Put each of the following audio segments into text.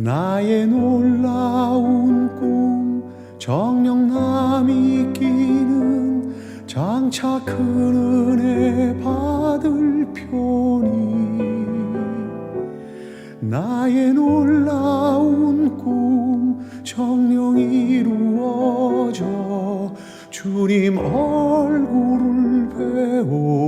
나의 놀라운 꿈 정령 남이 끼는 장차 큰 은혜 받을 편이. 나의 놀라운 꿈 정령 이루어져 주님 얼굴을 배우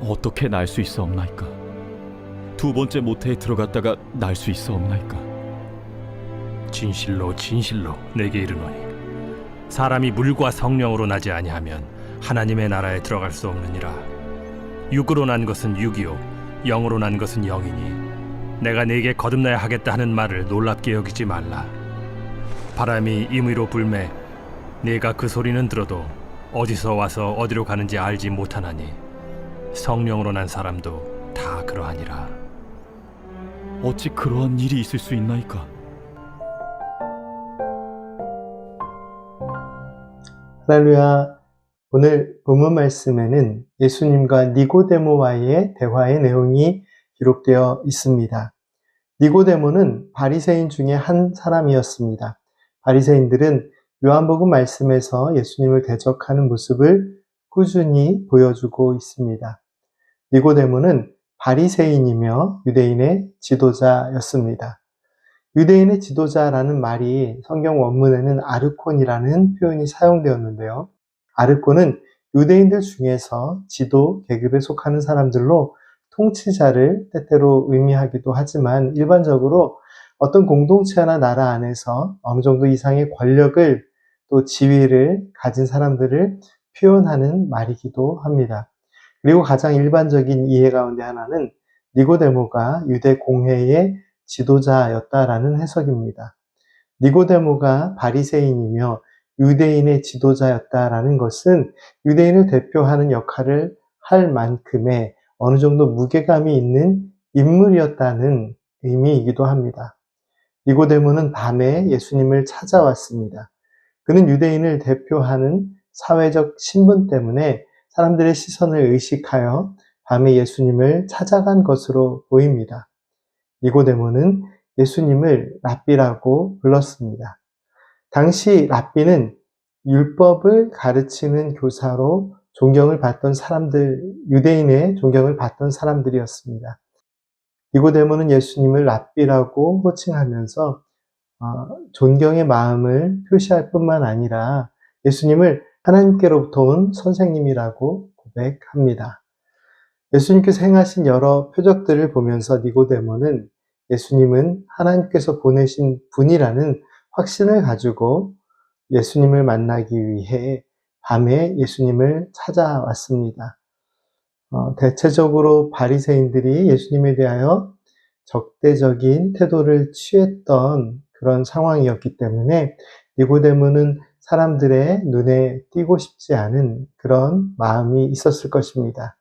어떻게 날 수 있어 없나이까? 두 번째 모태에 들어갔다가 날 수 있어 없나이까? 진실로 진실로 내게 이르노니 사람이 물과 성령으로 나지 아니하면 하나님의 나라에 들어갈 수 없느니라 육으로 난 것은 육이요 영으로 난 것은 영이니 내가 네게 거듭나야 하겠다 하는 말을 놀랍게 여기지 말라 바람이 임의로 불매 네가 그 소리는 들어도 어디서 와서 어디로 가는지 알지 못하나니 성령으로 난 사람도 다 그러하니라 어찌 그러한 일이 있을 수 있나이까? 할렐루야. 오늘 본문 말씀에는 예수님과 니고데모와의 대화의 내용이 기록되어 있습니다. 니고데모는 바리새인 중에 한 사람이었습니다. 바리새인들은 요한복음 말씀에서 예수님을 대적하는 모습을 꾸준히 보여주고 있습니다. 니고데모는 바리새인이며 유대인의 지도자였습니다. 유대인의 지도자라는 말이 성경 원문에는 아르콘이라는 표현이 사용되었는데요. 아르콘은 유대인들 중에서 지도 계급에 속하는 사람들로 통치자를 때때로 의미하기도 하지만 일반적으로 어떤 공동체나 나라 안에서 어느 정도 이상의 권력을 또 지위를 가진 사람들을 표현하는 말이기도 합니다. 그리고 가장 일반적인 이해 가운데 하나는 니고데모가 유대 공회의 지도자였다라는 해석입니다. 니고데모가 바리새인이며 유대인의 지도자였다라는 것은 유대인을 대표하는 역할을 할 만큼의 어느 정도 무게감이 있는 인물이었다는 의미이기도 합니다. 니고데모는 밤에 예수님을 찾아왔습니다. 그는 유대인을 대표하는 사회적 신분 때문에 사람들의 시선을 의식하여 밤에 예수님을 찾아간 것으로 보입니다. 니고데모는 예수님을 랍비라고 불렀습니다. 당시 랍비는 율법을 가르치는 교사로 존경을 받던 사람들, 유대인의 존경을 받던 사람들이었습니다. 니고데모는 예수님을 랍비라고 호칭하면서 어, 존경의 마음을 표시할 뿐만 아니라 예수님을 하나님께로부터 온 선생님이라고 고백합니다. 예수님께서 행하신 여러 표적들을 보면서 니고데모는 예수님은 하나님께서 보내신 분이라는 확신을 가지고 예수님을 만나기 위해 밤에 예수님을 찾아왔습니다. 어, 대체적으로 바리새인들이 예수님에 대하여 적대적인 태도를 취했던 그런 상황이었기 때문에 니고데모는 사람들의 눈에 띄고 싶지 않은 그런 마음이 있었을 것입니다.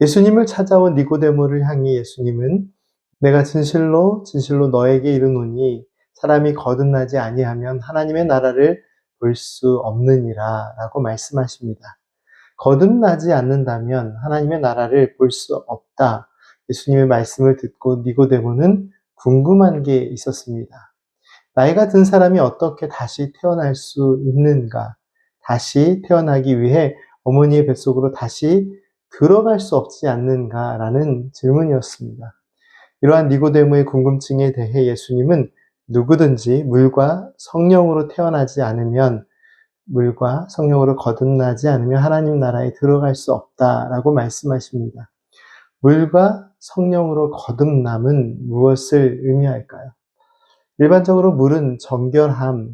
예수님을 찾아온 니고데모를 향해 예수님은 내가 진실로 진실로 너에게 이르노니 사람이 거듭나지 아니하면 하나님의 나라를 볼 수 없느니라 라고 말씀하십니다. 거듭나지 않는다면 하나님의 나라를 볼 수 없다. 예수님의 말씀을 듣고 니고데모는 궁금한 게 있었습니다. 나이가 든 사람이 어떻게 다시 태어날 수 있는가? 다시 태어나기 위해 어머니의 뱃속으로 다시 들어갈 수 없지 않는가라는 질문이었습니다. 이러한 니고데모의 궁금증에 대해 예수님은 누구든지 물과 성령으로 태어나지 않으면 물과 성령으로 거듭나지 않으면 하나님 나라에 들어갈 수 없다라고 말씀하십니다. 물과 성령으로 거듭남은 무엇을 의미할까요? 일반적으로 물은 정결함,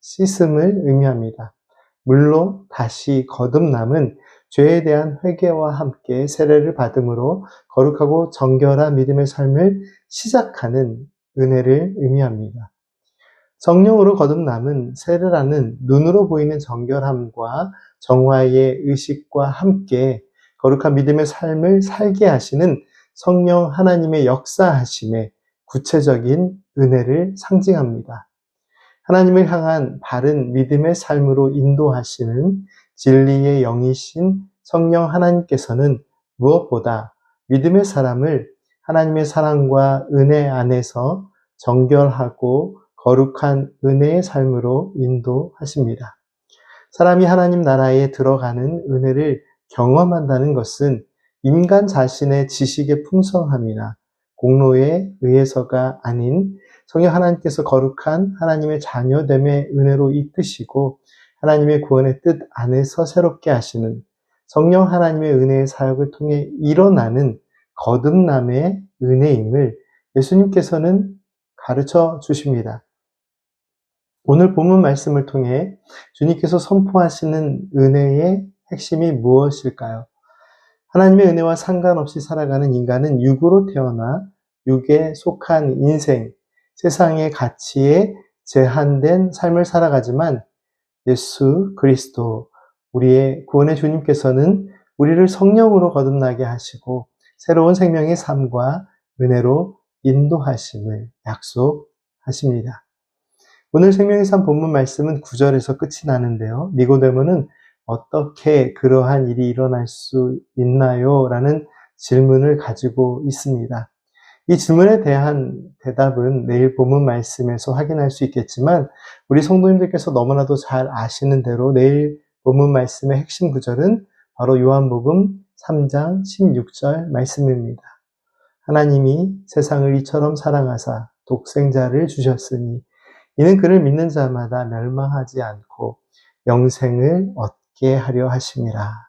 씻음을 의미합니다. 물로 다시 거듭남은 죄에 대한 회개와 함께 세례를 받음으로 거룩하고 정결한 믿음의 삶을 시작하는 은혜를 의미합니다. 성령으로 거듭남은 세례라는 눈으로 보이는 정결함과 정화의 의식과 함께 거룩한 믿음의 삶을 살게 하시는 성령 하나님의 역사하심의 구체적인 은혜를 상징합니다. 하나님을 향한 바른 믿음의 삶으로 인도하시는 진리의 영이신 성령 하나님께서는 무엇보다 믿음의 사람을 하나님의 사랑과 은혜 안에서 정결하고 거룩한 은혜의 삶으로 인도하십니다. 사람이 하나님 나라에 들어가는 은혜를 경험한다는 것은 인간 자신의 지식의 풍성함이나 공로에 의해서가 아닌 성령 하나님께서 거룩한 하나님의 자녀됨의 은혜로 이끄시고 하나님의 구원의 뜻 안에서 새롭게 하시는 성령 하나님의 은혜의 사역을 통해 일어나는 거듭남의 은혜임을 예수님께서는 가르쳐 주십니다. 오늘 본문 말씀을 통해 주님께서 선포하시는 은혜의 핵심이 무엇일까요? 하나님의 은혜와 상관없이 살아가는 인간은 육으로 태어나 육에 속한 인생, 세상의 가치에 제한된 삶을 살아가지만 예수 그리스도 우리의 구원의 주님께서는 우리를 성령으로 거듭나게 하시고 새로운 생명의 삶과 은혜로 인도하심을 약속하십니다. 오늘 생명의 삶 본문 말씀은 9절에서 끝이 나는데요. 니고데모는 어떻게 그러한 일이 일어날 수 있나요? 라는 질문을 가지고 있습니다. 이 질문에 대한 대답은 내일 본문 말씀에서 확인할 수 있겠지만 우리 성도님들께서 너무나도 잘 아시는 대로 내일 본문 말씀의 핵심 구절은 바로 요한복음 3장 16절 말씀입니다. 하나님이 세상을 이처럼 사랑하사 독생자를 주셨으니 이는 그를 믿는 자마다 멸망하지 않고 영생을 얻 게 하려 하심이라.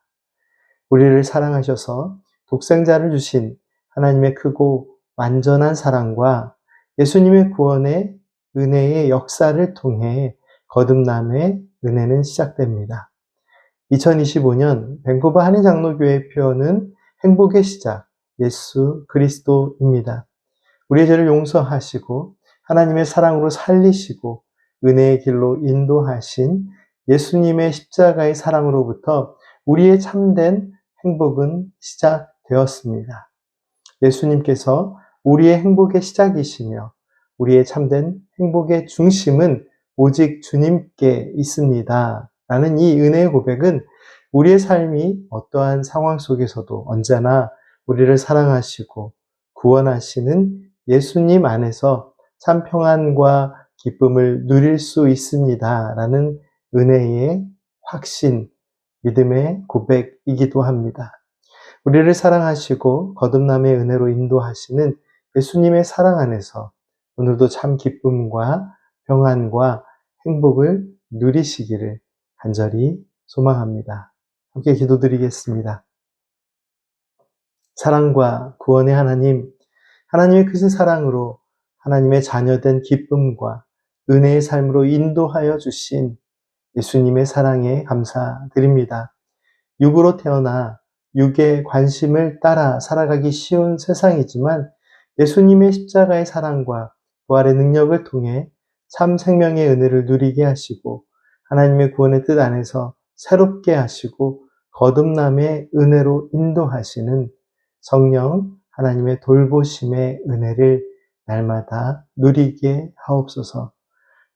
우리를 사랑하셔서 독생자를 주신 하나님의 크고 완전한 사랑과 예수님의 구원의 은혜의 역사를 통해 거듭남의 은혜는 시작됩니다. 2025년 밴쿠버 한인장로교회 표현은 행복의 시작, 예수 그리스도입니다. 우리의 죄를 용서하시고 하나님의 사랑으로 살리시고 은혜의 길로 인도하신 예수님의 십자가의 사랑으로부터 우리의 참된 행복은 시작되었습니다. 예수님께서 우리의 행복의 시작이시며 우리의 참된 행복의 중심은 오직 주님께 있습니다. 라는 이 은혜의 고백은 우리의 삶이 어떠한 상황 속에서도 언제나 우리를 사랑하시고 구원하시는 예수님 안에서 참 평안과 기쁨을 누릴 수 있습니다. 라는 은혜의 확신, 믿음의 고백이기도 합니다. 우리를 사랑하시고 거듭남의 은혜로 인도하시는 예수님의 사랑 안에서 오늘도 참 기쁨과 평안과 행복을 누리시기를 간절히 소망합니다. 함께 기도드리겠습니다. 사랑과 구원의 하나님, 하나님의 크신 사랑으로 하나님의 자녀된 기쁨과 은혜의 삶으로 인도하여 주신 예수님의 사랑에 감사드립니다. 육으로 태어나 육의 관심을 따라 살아가기 쉬운 세상이지만 예수님의 십자가의 사랑과 부활의 능력을 통해 참 생명의 은혜를 누리게 하시고 하나님의 구원의 뜻 안에서 새롭게 하시고 거듭남의 은혜로 인도하시는 성령 하나님의 돌보심의 은혜를 날마다 누리게 하옵소서.